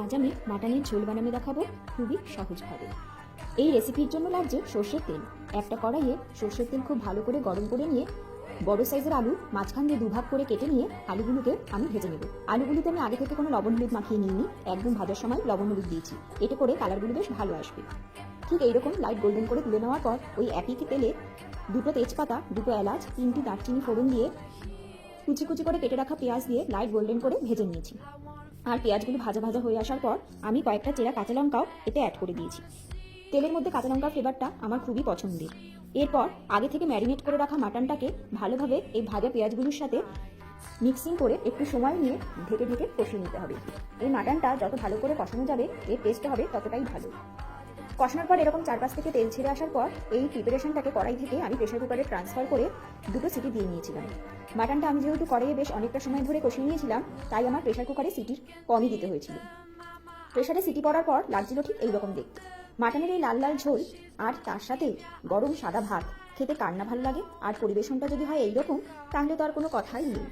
আজ আমি মাটনের ঝোল বানানো দেখাবো খুবই সহজভাবে। এই রেসিপির জন্য লাগছে সর্ষের তেল। একটা কড়াইয়ে সর্ষের তেল খুব ভালো করে গরম করে নিয়ে, বড় সাইজের আলু মাঝখান দিয়ে দুভাগ করে কেটে নিয়ে আলুগুলোকে আমি ভেজে নেব। আলুগুলিতে আমি আগে থেকে কোনো লবণ হলুদ মাখিয়ে নিইনি, একদম ভাজার সময় লবণ হলুদ দিয়েছি। এতে করে কালারগুলো বেশ ভালো আসবে। ঠিক এইরকম লাইট গোল্ডেন করে তুলে নেওয়ার পর ওই একই তেলে দুটো তেজপাতা, দুটো এলাচ, তিনটি দারচিনি ফোড়ন দিয়ে কুচি কুচি করে কেটে রাখা পেঁয়াজ দিয়ে লাইট গোল্ডেন করে ভেজে নিয়েছি। আর পেঁয়াজগুলো ভাজা ভাজা হয়ে আসার পর আমি কয়েকটা চেরা কাঁচা লঙ্কাও এতে অ্যাড করে দিয়েছি। তেলের মধ্যে কাঁচা লঙ্কার ফ্লেভারটা আমার খুবই পছন্দের। এরপর আগে থেকে ম্যারিনেট করে রাখা মাটনটাকে ভালোভাবে এই ভাজা পেঁয়াজগুলোর সাথে মিক্সিং করে একটু সময় নিয়ে ঢেকে ঢেকে কষিয়ে নিতে হবে। এই মাটনটা যত ভালো করে কষানো যাবে, এর টেস্ট হবে ততটাই ভালো। কষানোর পর এরকম চারপাশ থেকে তেল ছেড়ে আসার পর এই প্রিপারেশনটাকে কড়াই থেকে আমি প্রেশার কুকারে ট্রান্সফার করে দুটো সিটি দিয়ে নিয়েছিলাম। মাটনটা আমি যেহেতু কড়াইয়ে বেশ অনেকটা সময় ধরে কষিয়ে নিয়েছিলাম, তাই আমার প্রেশার কুকারে সিটির কমই দিতে হয়েছিল। প্রেশারে সিটি পড়ার পর লাগছিল ঠিক এইরকম দেখতে। মাটনের এই লাল লাল ঝোল আর তার সাথে গরম সাদা ভাত খেতে কার না ভালো লাগে? আর পরিবেশনটা যদি হয় এইরকম, তাহলে তো আর কোনো কথাই নেই।